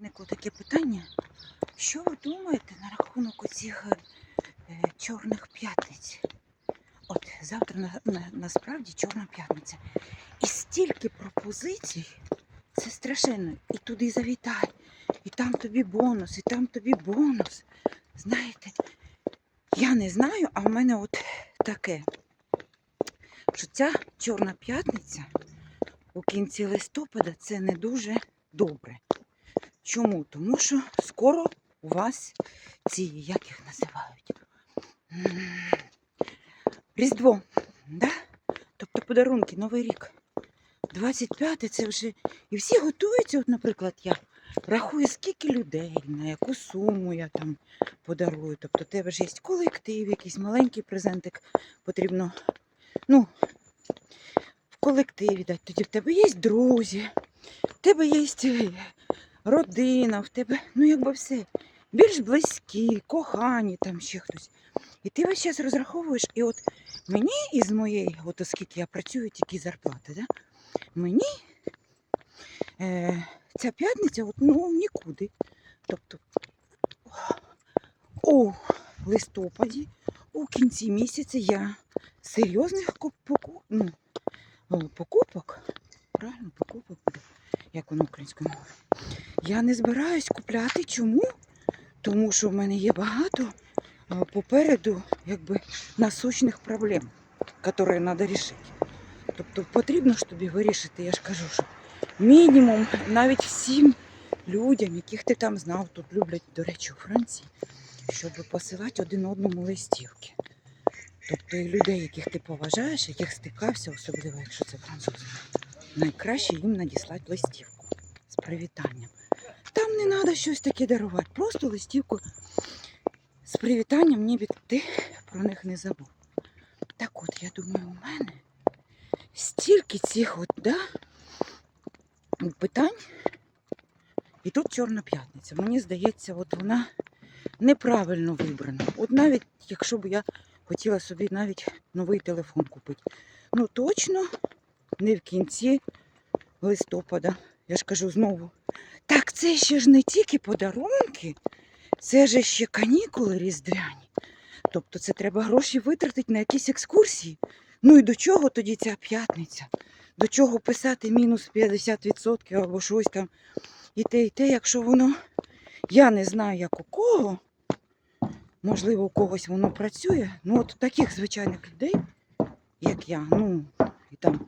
Виникло таке питання. Що ви думаєте на рахунок оцих е, чорних п'ятниць? От завтра на, на, насправді чорна п'ятниця. І стільки пропозицій, це страшенно. І туди завітай, і там тобі бонус, і там тобі бонус. Знаєте, я не знаю, а в мене от таке, що ця чорна п'ятниця у кінці листопада це не дуже добре. Чому? Тому що скоро у вас ці, як їх називають? Різдво, да? тобто подарунки, Новий рік. 25 це вже. І всі готуються, от, наприклад, я рахую, скільки людей, на яку суму я там подарую. Тобто, тебе ж є колектив, якийсь маленький презентик потрібно. Ну, в колективі дати. Тоді в тебе є друзі, в тебе є родина, в тебе, ну якби все. Більш близькі, кохані, там ще хтось. І ти весь час розраховуєш, і от мені із моєї, от оскільки я працюю, тільки зарплати, да? мені е, ця п'ятниця от, ну, нікуди. Тобто у листопаді, у кінці місяця я серйозних куп- ну, покупок, правильно, покупок буде, як воно українською мовою. Я не збираюсь купляти. Чому? Тому що в мене є багато попереду якби, насущних проблем, які треба вирішити. Тобто потрібно ж тобі вирішити, я ж кажу, що мінімум навіть всім людям, яких ти там знав, тут люблять, до речі, у Франції, щоб посилати один одному листівки. Тобто і людей, яких ти поважаєш, яких стикався, особливо якщо це французи, найкраще їм надіслати листівку з привітанням. Там не треба щось таке дарувати, просто листівку з привітанням, ніби ти про них не забув. Так от, я думаю, у мене стільки цих от, да, питань. І тут Чорна п'ятниця. Мені здається, от вона неправильно вибрана. От навіть якщо б я хотіла собі навіть новий телефон купити. Ну точно не в кінці листопада. Я ж кажу знову. Так це ще ж не тільки подарунки, це ж ще канікули різдвяні. Тобто це треба гроші витратити на якісь екскурсії. Ну і до чого тоді ця п'ятниця? До чого писати мінус 50% або щось там і те, і те, якщо воно. Я не знаю, як у кого. Можливо, у когось воно працює. Ну, от таких звичайних людей, як я, ну, і там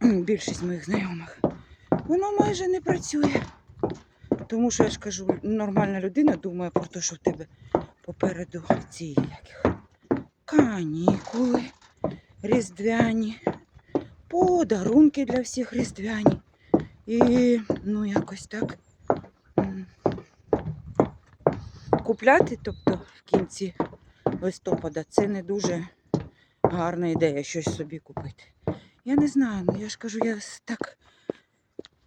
більшість моїх знайомих, воно майже не працює. Тому що я ж кажу, нормальна людина думає про те, що в тебе попереду ці яких канікули різдвяні, подарунки для всіх різдвяні. І ну якось так. Купляти, тобто в кінці листопада, це не дуже гарна ідея щось собі купити. Я не знаю, ну я ж кажу, я так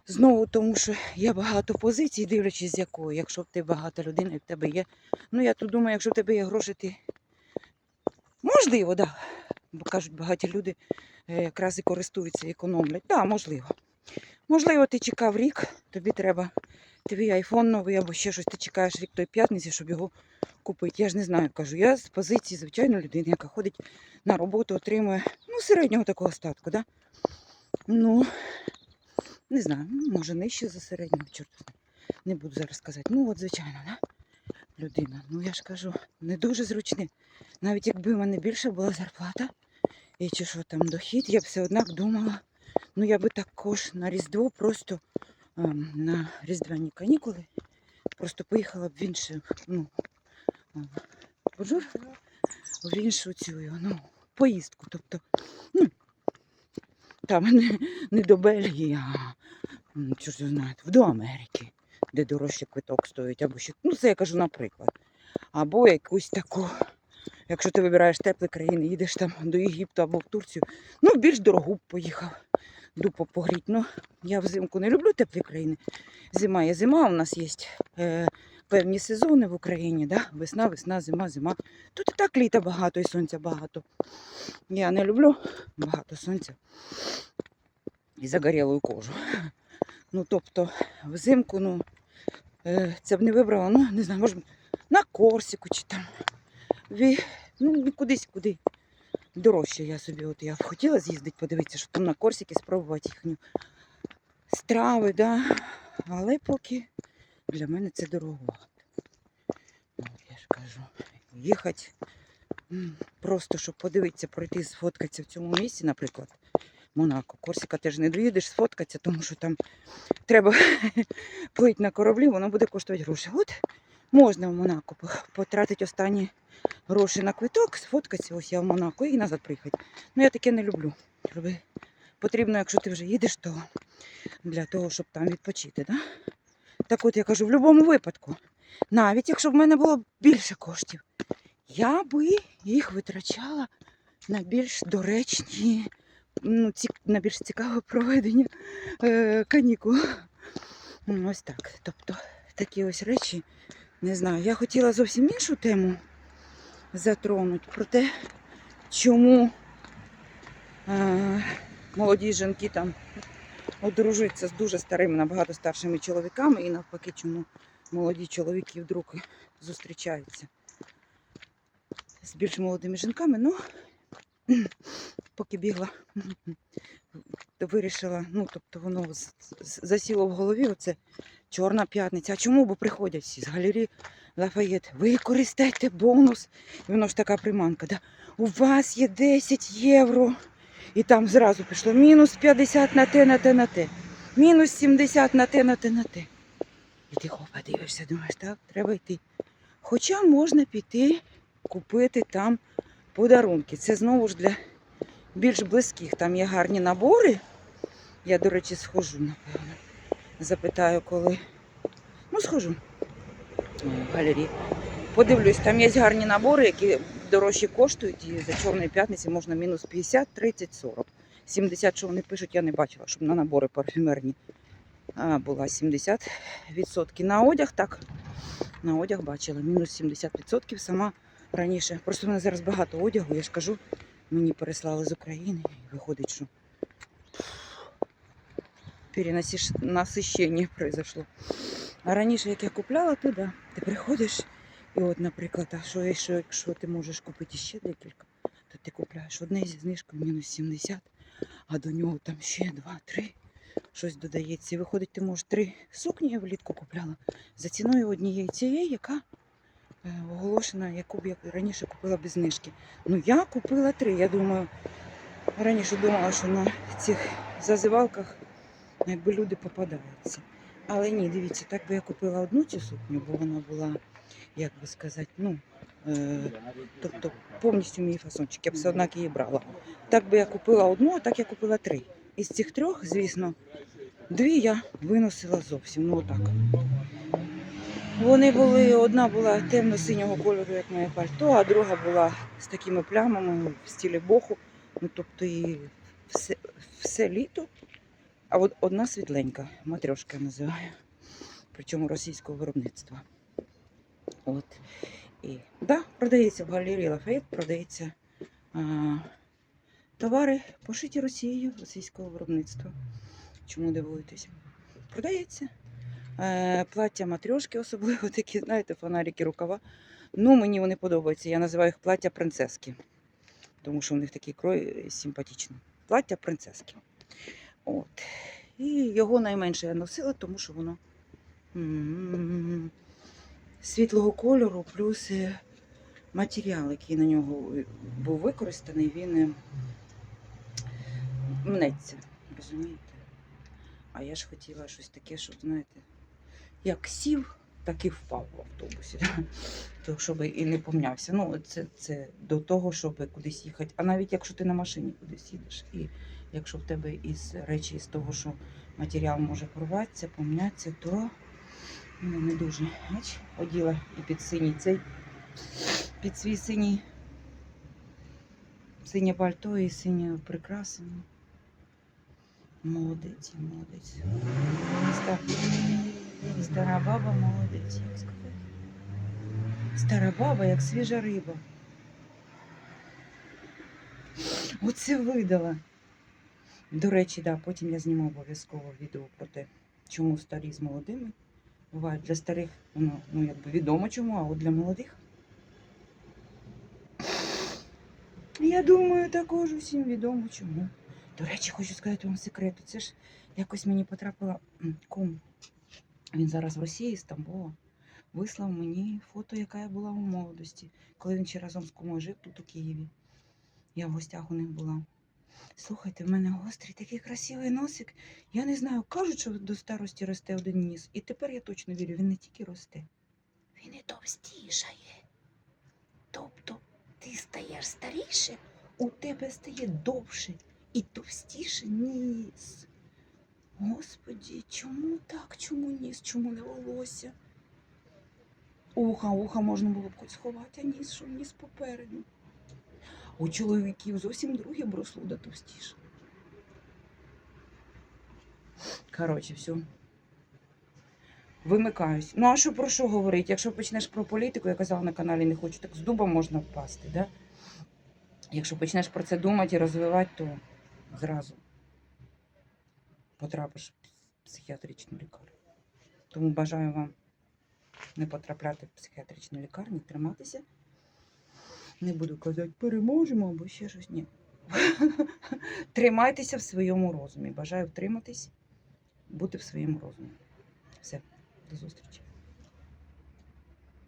знову тому, що є багато позицій, дивлячись з якої, якщо в тебе багата людина і в тебе є. Ну я тут думаю, якщо в тебе є гроші, ти можливо. Да. Бо кажуть, багаті люди е, якраз і користуються, економлять. Так, да, можливо. Можливо, ти чекав рік, тобі треба твій айфон новий або ще щось, ти чекаєш рік той п'ятниці, щоб його купити. Я ж не знаю, кажу. Я з позиції звичайної людини, яка ходить на роботу, отримує ну, середнього такого статку, да? Ну, не знаю, ну, може нижче за середнього, чорт. Не буду зараз казати. Ну, от, звичайно, да? людина. Ну, я ж кажу, не дуже зручне. Навіть якби в мене більше була зарплата, і чи що там дохід, я б все однак думала, ну я би також на Різдво просто ем, на різдвяні канікули просто поїхала б в інше, ну, ем, бонжур, в іншу цю ну, поїздку. Тобто, там не, не до Бельгії, а що ж знаєте, до Америки, де дорожче квиток стоїть, або ще, ну це я кажу, наприклад. Або якусь таку, якщо ти вибираєш теплі країни, їдеш там до Єгипту або в Турцію, ну більш дорогу б поїхав дупу погріть. Ну, я взимку не люблю теплі країни. Зима є зима, у нас є е, певні сезони в Україні, да? весна, весна, зима, зима. Тут і так літа багато і сонця багато. Я не люблю багато сонця і загорілу кожу. Ну, тобто, взимку, ну, е, це б не вибрала, ну, не знаю, може, на Корсику чи там. Ві... Ну, кудись, куди. Дорожче я собі, от я б хотіла з'їздити, подивитися, що там на Корсики, спробувати їхню страви, да. але поки для мене це дороговато. Я ж кажу, їхати просто, щоб подивитися, пройти, сфоткатися в цьому місці, наприклад, Монако. Корсика теж не доїдеш сфоткатися, тому що там треба плити на кораблі, воно буде коштувати гроші. От можна в Монако потратити останні гроші на квиток, сфоткатися, ось я в Монако і назад приїхати. Ну я таке не люблю. Потрібно, якщо ти вже їдеш, то для того, щоб там відпочити. Да? Так от я кажу, в будь-якому випадку, навіть якщо в мене було більше коштів, я би їх витрачала на більш доречні, ну, ці, на більш цікаве проведення е, канікул. Ось так. Тобто такі ось речі. Не знаю, я хотіла зовсім іншу тему затронути про те, чому е, молоді жінки там одружуються з дуже старими, набагато старшими чоловіками, і навпаки, чому молоді чоловіки вдруг зустрічаються з більш молодими жінками. Ну, поки бігла, то вирішила, ну, тобто воно засіло в голові, оце Чорна п'ятниця. А чому? Бо приходять всі з галерії Лафаєт. Використайте бонус. І воно ж така приманка. Да? У вас є 10 євро. І там зразу пішло мінус 50 на те, на те, на те. Мінус 70 на те, на те, на те. І ти хопа дивишся, думаєш, так, треба йти. Хоча можна піти купити там подарунки. Це знову ж для більш близьких. Там є гарні набори. Я, до речі, схожу, напевно. Запитаю, коли. Ну, схожу в галерії. Подивлюсь, там є гарні набори, які дорожче коштують, і за чорної п'ятниці можна мінус 50, 30, 40. 70, що вони пишуть, я не бачила, щоб на набори парфюмерні була 70%. На одяг так. На одяг бачила, мінус 70% сама раніше. Просто в мене зараз багато одягу, я ж кажу, мені переслали з України і виходить, що перенасищення произошло. А раніше, як я купляла, то да. Ти приходиш, і от, наприклад, а що, якщо, якщо ти можеш купити ще декілька, то ти купляєш одне зі знижкою мінус 70, а до нього там ще два-три. Щось додається. І виходить, ти можеш три сукні я влітку купляла за ціною однієї цієї, яка оголошена, яку б я раніше купила без знижки. Ну я купила три. Я думаю, раніше думала, що на цих зазивалках якби люди попадаються. Але ні, дивіться, так би я купила одну цю сукню, бо вона була, як би сказати, ну, е, тобто повністю мій фасончик, я б все однак її брала. Так би я купила одну, а так я купила три. Із цих трьох, звісно, дві я виносила зовсім. Ну отак. Вони були, одна була темно-синього кольору, як моє пальто, а друга була з такими плямами в стилі боху. Ну, тобто і все, все літо а от одна світленька, матрьошка називаю. Причому російського виробництва. От. І, да, продається в галерії Лафайет, продається а, товари, пошиті Росією російського виробництва. Чому дивуєтесь? Продається. Е, плаття матрьошки, особливо такі, знаєте, фонарики, рукава. Ну, мені вони подобаються. Я називаю їх плаття принцески. Тому що в них такий крой симпатичний. Плаття принцески. От. І його найменше я носила, тому що воно світлого кольору, плюс е, матеріал, який на нього був використаний, він е, мнеться. Розумієте? А я ж хотіла щось таке, щоб, знаєте, як сів, так і впав в автобусі. То, щоб і не помнявся. Ну, це, це до того, щоб кудись їхати. А навіть якщо ти на машині кудись їдеш, і якщо в тебе із речі з того, що матеріал може порватися, помнятися, то ну, не дуже. Бач, оділа і під синій цей, під свій синій, синє пальто і синє прикраси. Ну, Молодець, молодець. Ста- Стара баба молодець, як сказати. Стара баба, як свіжа риба. Оце видала. До речі, да, потім я зніму обов'язково відео про те, чому старі з молодими Буває для старих, воно ну, якби відомо чому, а от для молодих. Я думаю, також усім відомо чому. До речі, хочу сказати вам секрет. Це ж якось мені потрапила кум. Він зараз в Росії, з Тамбова. Вислав мені фото, яка я була у молодості, коли він ще разом з кумою жив тут у Києві. Я в гостях у них була. Слухайте, в мене гострий такий красивий носик. Я не знаю, кажуть, що до старості росте один ніс. І тепер я точно вірю, він не тільки росте, він і товстішає. Тобто ти стаєш старіше, у тебе стає довше і товстіше ніс. Господі, чому так? Чому ніс? Чому не волосся? Уха, уха можна було б хоч сховати, а ніс, що ніс попереду. У чоловіків зовсім друге брослуда товстіше. Коротше, все. Вимикаюсь. Ну, а що про що говорити? Якщо почнеш про політику, я казала на каналі не хочу, так з дуба можна впасти, да? Якщо почнеш про це думати і розвивати, то зразу потрапиш в психіатричну лікарню. Тому бажаю вам не потрапляти в психіатричну лікарню, триматися. Не буду казати, переможемо або ще щось. Ні. Тримайтеся в своєму розумі. Бажаю втриматись, бути в своєму розумі. Все, до зустрічі.